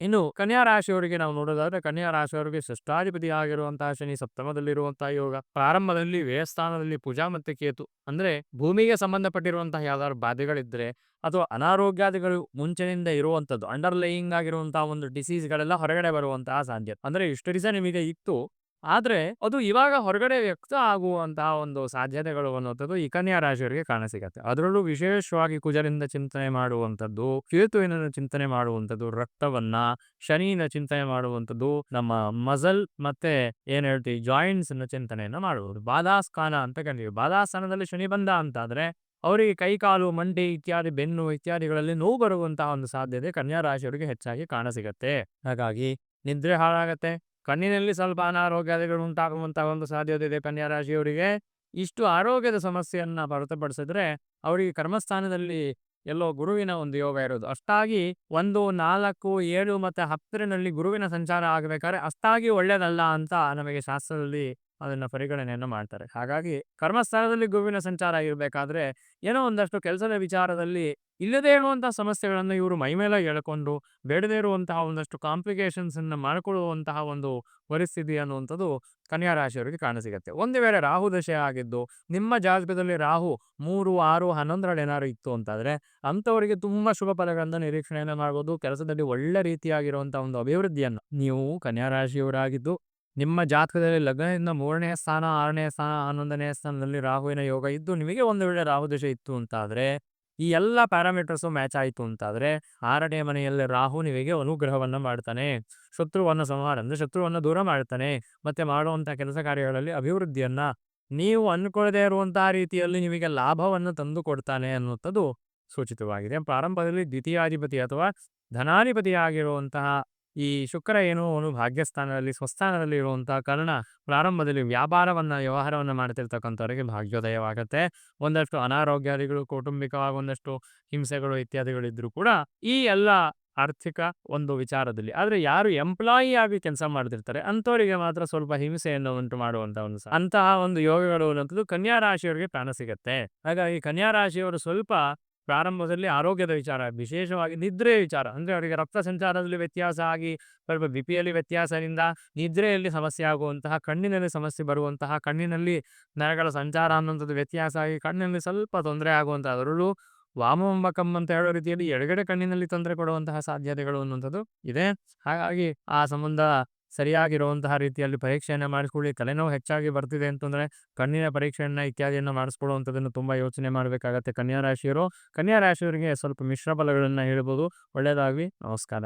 ಇನ್ನು ಕನ್ಯಾ ರಾಶಿಯವರಿಗೆ ನಾವು ನೋಡೋದಾದ್ರೆ, ಕನ್ಯಾ ರಾಶಿಯವರಿಗೆ ಶ್ರೇಷ್ಠಾಧಿಪತಿ ಆಗಿರುವಂತಹ ಶನಿ ಸಪ್ತಮದಲ್ಲಿರುವಂತಹ ಯೋಗ, ಪ್ರಾರಂಭದಲ್ಲಿ ವ್ಯಯಸ್ಥಾನದಲ್ಲಿ ಪೂಜಾ ಮತ್ತೆ ಕೇತು, ಅಂದ್ರೆ ಭೂಮಿಗೆ ಸಂಬಂಧಪಟ್ಟಿರುವಂತಹ ಯಾವ್ದಾದ್ರು ಬಾಧೆಗಳಿದ್ರೆ ಅಥವಾ ಅನಾರೋಗ್ಯಾದಿಗಳು ಮುಂಚೆನಿಂದ ಇರುವಂತದ್ದು ಅಂಡರ್ಲೈಯಿಂಗ್ ಆಗಿರುವಂತಹ ಒಂದು ಡಿಸೀಸ್ ಗಳೆಲ್ಲ ಹೊರಗಡೆ ಬರುವಂತಹ ಸಾಧ್ಯತೆ. ಅಂದ್ರೆ ಇಷ್ಟು ದಿವಸ ನಿಮಗೆ ಇತ್ತು ಆದ್ರೆ ಅದು ಇವಾಗ ಹೊರಗಡೆ ವ್ಯಕ್ತ ಆಗುವಂತಹ ಒಂದು ಸಾಧ್ಯತೆಗಳು ಅನ್ನುವಂಥದ್ದು ಈ ಕನ್ಯಾ ರಾಶಿಯವರಿಗೆ ಕಾಣಸಿಗತ್ತೆ ಅದರಲ್ಲೂ ವಿಶೇಷವಾಗಿ ಕುಜರಿಂದ ಚಿಂತನೆ ಮಾಡುವಂಥದ್ದು, ಕೇತುವಿನ ಚಿಂತನೆ ಮಾಡುವಂಥದ್ದು, ರಕ್ತವನ್ನ ಶನಿನ ಚಿಂತನೆ ಮಾಡುವಂಥದ್ದು, ನಮ್ಮ ಮಸಲ್ ಮತ್ತೆ ಏನ್ ಹೇಳ್ತೀವಿ ಜಾಯಿಂಟ್ಸ್ನ ಚಿಂತನೆಯನ್ನ ಮಾಡುವುದು ಬಾದಾಸ್ಕಾನ ಅಂತ ಕರಿತೀವಿ. ಬಾಲಾಸ್ಥಾನದಲ್ಲಿ ಶನಿ ಬಂದ ಅಂತಾದ್ರೆ ಅವರಿಗೆ ಕೈ, ಕಾಲು, ಮಂಡಿ ಇತ್ಯಾದಿ, ಬೆನ್ನು ಇತ್ಯಾದಿಗಳಲ್ಲಿ ನೋವು ಬರುವಂತಹ ಒಂದು ಸಾಧ್ಯತೆ ಕನ್ಯಾ ರಾಶಿಯವರಿಗೆ ಹೆಚ್ಚಾಗಿ ಕಾಣಸಿಗತ್ತೆ ಹಾಗಾಗಿ ನಿದ್ರೆ ಹಾಳಾಗತ್ತೆ. ಕಣ್ಣಿನಲ್ಲಿ ಸ್ವಲ್ಪ ಅನಾರೋಗ್ಯಗಳು ಉಂಟಾಗುವಂತಹ ಒಂದು ಸಾಧ್ಯತೆ ಇದೆ ಕನ್ಯಾ ರಾಶಿಯವರಿಗೆ ಇಷ್ಟು ಆರೋಗ್ಯದ ಸಮಸ್ಯೆಯನ್ನ ಹೊರತುಪಡಿಸಿದ್ರೆ ಅವರಿಗೆ ಕರ್ಮಸ್ಥಾನದಲ್ಲಿ ಎಲ್ಲೋ ಗುರುವಿನ ಒಂದು ಯೋಗ ಇರೋದು. ಅಷ್ಟಾಗಿ ಒಂದು ನಾಲ್ಕು, ಏಳು ಮತ್ತೆ ಹತ್ತರಿನಲ್ಲಿ ಗುರುವಿನ ಸಂಚಾರ ಆಗಬೇಕಾದ್ರೆ ಅಷ್ಟಾಗಿ ಒಳ್ಳೇದಲ್ಲ ಅಂತ ನಮಗೆ ಶಾಸ್ತ್ರದಲ್ಲಿ ಅದನ್ನ ಪರಿಗಣನೆಯನ್ನು ಮಾಡ್ತಾರೆ. ಹಾಗಾಗಿ ಕರ್ಮಸ್ಥಾನದಲ್ಲಿ ಗೋವಿನ ಸಂಚಾರ ಆಗಿರಬೇಕಾದ್ರೆ ಏನೋ ಒಂದಷ್ಟು ಕೆಲಸದ ವಿಚಾರದಲ್ಲಿ ಇಲ್ಲದೇ ಇರುವಂತಹ ಸಮಸ್ಯೆಗಳನ್ನು ಇವರು ಮೈಮೇಲೆ ಎಳ್ಕೊಂಡು ಬೇಡದೇ ಇರುವಂತಹ ಒಂದಷ್ಟು ಕಾಂಪ್ಲಿಕೇಶನ್ಸ್ ಅನ್ನ ಮಾಡಿಕೊಳ್ಳುವಂತಹ ಒಂದು ಪರಿಸ್ಥಿತಿ ಅನ್ನುವಂಥದ್ದು ಕನ್ಯಾ ರಾಶಿಯವರಿಗೆ ಕಾಣಸಿಗತ್ತೆ. ಒಂದು ವೇಳೆ ರಾಹು ದಶೆ ಆಗಿದ್ದು ನಿಮ್ಮ ಜಾತಕದಲ್ಲಿ ರಾಹು ಮೂರು, ಆರು, ಹನ್ನೊಂದರಲ್ಲಿ ಏನಾದ್ರು ಇತ್ತು ಅಂತಾದರೆ ಅಂಥವರಿಗೆ ತುಂಬಾ ಶುಭ ಫಲಗಳನ್ನು ನಿರೀಕ್ಷಣೆಯನ್ನು ಮಾಡ್ಬೋದು. ಕೆಲಸದಲ್ಲಿ ಒಳ್ಳೆ ರೀತಿಯಾಗಿರುವಂಥ ಒಂದು ಅಭಿವೃದ್ಧಿಯನ್ನು ನೀವು ಕನ್ಯಾ ರಾಶಿಯವರಾಗಿದ್ದು ನಿಮ್ಮ ಜಾತಕದಲ್ಲಿ ಲಗ್ನದಿಂದ ಮೂರನೇ ಸ್ಥಾನ, ಆರನೇ ಸ್ಥಾನ, ಹನ್ನೊಂದನೇ ಸ್ಥಾನದಲ್ಲಿ ರಾಹುವಿನ ಯೋಗ ಇದ್ದು, ನಿಮಗೆ ಒಂದು ವೇಳೆ ರಾಹು ದಶೆ ಇತ್ತು ಅಂತಾದ್ರೆ, ಈ ಎಲ್ಲ ಪ್ಯಾರಾಮೀಟರ್ಸು ಮ್ಯಾಚ್ ಆಯ್ತು ಅಂತಾದ್ರೆ, ಆರನೇ ಮನೆಯಲ್ಲಿ ರಾಹು ನಿಮಗೆ ಅನುಗ್ರಹವನ್ನು ಮಾಡ್ತಾನೆ. ಶತ್ರುವನ್ನು ಸಂಹಾರ ಅಂದರೆ ಶತ್ರುವನ್ನು ದೂರ ಮಾಡ್ತಾನೆ. ಮತ್ತೆ ಮಾಡುವಂಥ ಕೆಲಸ ಕಾರ್ಯಗಳಲ್ಲಿ ಅಭಿವೃದ್ಧಿಯನ್ನ ನೀವು ಅಂದ್ಕೊಳ್ಳದೇ ಇರುವಂಥ ರೀತಿಯಲ್ಲಿ ನಿಮಗೆ ಲಾಭವನ್ನು ತಂದು ಕೊಡ್ತಾನೆ ಅನ್ನುವಂಥದ್ದು ಸೂಚಿತವಾಗಿದೆ. ಪ್ರಾರಂಭದಲ್ಲಿ ದ್ವಿತೀಯಾಧಿಪತಿ ಅಥವಾ ಧನಾಧಿಪತಿ ಆಗಿರುವಂತಹ ಈ ಶುಕ್ರ ಏನು ಅವನು ಭಾಗ್ಯಸ್ಥಾನದಲ್ಲಿ, ಸ್ವಸ್ಥಾನದಲ್ಲಿ ಇರುವಂತಹ ಕಾರಣ, ಪ್ರಾರಂಭದಲ್ಲಿ ವ್ಯಾಪಾರವನ್ನ, ವ್ಯವಹಾರವನ್ನ ಮಾಡ್ತಿರ್ತಕ್ಕಂಥವ್ರಿಗೆ ಭಾಗ್ಯೋದಯವಾಗತ್ತೆ. ಒಂದಷ್ಟು ಅನಾರೋಗ್ಯಾದಿಗಳು ಕೌಟುಂಬಿಕವಾಗಿ ಒಂದಷ್ಟು ಹಿಂಸೆಗಳು ಇತ್ಯಾದಿಗಳು ಇದ್ರೂ ಕೂಡ ಈ ಎಲ್ಲ ಆರ್ಥಿಕ ಒಂದು ವಿಚಾರದಲ್ಲಿ, ಆದರೆ ಯಾರು ಎಂಪ್ಲಾಯಿ ಆಗಿ ಕೆಲಸ ಮಾಡ್ತಿರ್ತಾರೆ, ಅಂಥವರಿಗೆ ಮಾತ್ರ ಸ್ವಲ್ಪ ಹಿಂಸೆಯನ್ನು ಉಂಟು ಮಾಡುವಂತ ಒಂದು ಅಂತಹ ಒಂದು ಯೋಗಗಳು ಅನ್ನೋದು ಕನ್ಯಾ ರಾಶಿಯವರಿಗೆ ಪ್ರಾಣ ಸಿಗತ್ತೆ. ಹಾಗಾಗಿ ಕನ್ಯಾ ರಾಶಿಯವರು ಸ್ವಲ್ಪ ಪ್ರಾರಂಭದಲ್ಲಿ ಆರೋಗ್ಯದ ವಿಚಾರ, ವಿಶೇಷವಾಗಿ ನಿದ್ರೆ ವಿಚಾರ. ಅಂದರೆ ಅವರಿಗೆ ರಕ್ತ ಸಂಚಾರದಲ್ಲಿ ವ್ಯತ್ಯಾಸ ಆಗಿ, ಸ್ವಲ್ಪ ಬಿ ಪಿಯಲ್ಲಿ ವ್ಯತ್ಯಾಸದಿಂದ ನಿದ್ರೆಯಲ್ಲಿ ಸಮಸ್ಯೆ ಆಗುವಂತಹ, ಕಣ್ಣಿನಲ್ಲಿ ಸಮಸ್ಯೆ ಬರುವಂತಹ, ಕಣ್ಣಿನಲ್ಲಿ ನರಗಳ ಸಂಚಾರ ಅನ್ನುವಂಥದ್ದು ವ್ಯತ್ಯಾಸ ಆಗಿ, ಕಣ್ಣಿನಲ್ಲಿ ಸ್ವಲ್ಪ ತೊಂದರೆ ಆಗುವಂತಹ ಅದರಲ್ಲೂ ವಾಮವಂಬಕಂ ಅಂತ ಹೇಳೋ ರೀತಿಯಲ್ಲಿ ಎಡಗಡೆ ಕಣ್ಣಿನಲ್ಲಿ ತೊಂದರೆ ಕೊಡುವಂತಹ ಸಾಧ್ಯತೆಗಳು ಅನ್ನುವಂಥದ್ದು ಇದೆ. ಹಾಗಾಗಿ ಆ ಸಂಬಂಧ ಸರಿಯಾಗಿರುವಂತಹ ರೀತಿಯಲ್ಲಿ ಪರೀಕ್ಷೆಯನ್ನು ಮಾಡಿಸ್ಕೊಳ್ಳಿ, ತಲೆನೋವು ಹೆಚ್ಚಾಗಿ ಬರ್ತಿದೆ ಅಂತಂದರೆ ಕಣ್ಣಿನ ಪರೀಕ್ಷೆಯನ್ನು ಇತ್ಯಾದಿಯನ್ನು ಮಾಡಿಸ್ಕೊಳ್ಳುವಂಥದ್ದನ್ನು ತುಂಬ ಯೋಚನೆ ಮಾಡಬೇಕಾಗತ್ತೆ ಕನ್ಯಾ ರಾಶಿಯವರು ಕನ್ಯಾ ರಾಶಿಯವರಿಗೆ ಸ್ವಲ್ಪ ಮಿಶ್ರ ಬಲಗಳನ್ನು ಹೇಳ್ಬೋದು. ಒಳ್ಳೆಯದಾಗಿ ನಮಸ್ಕಾರ.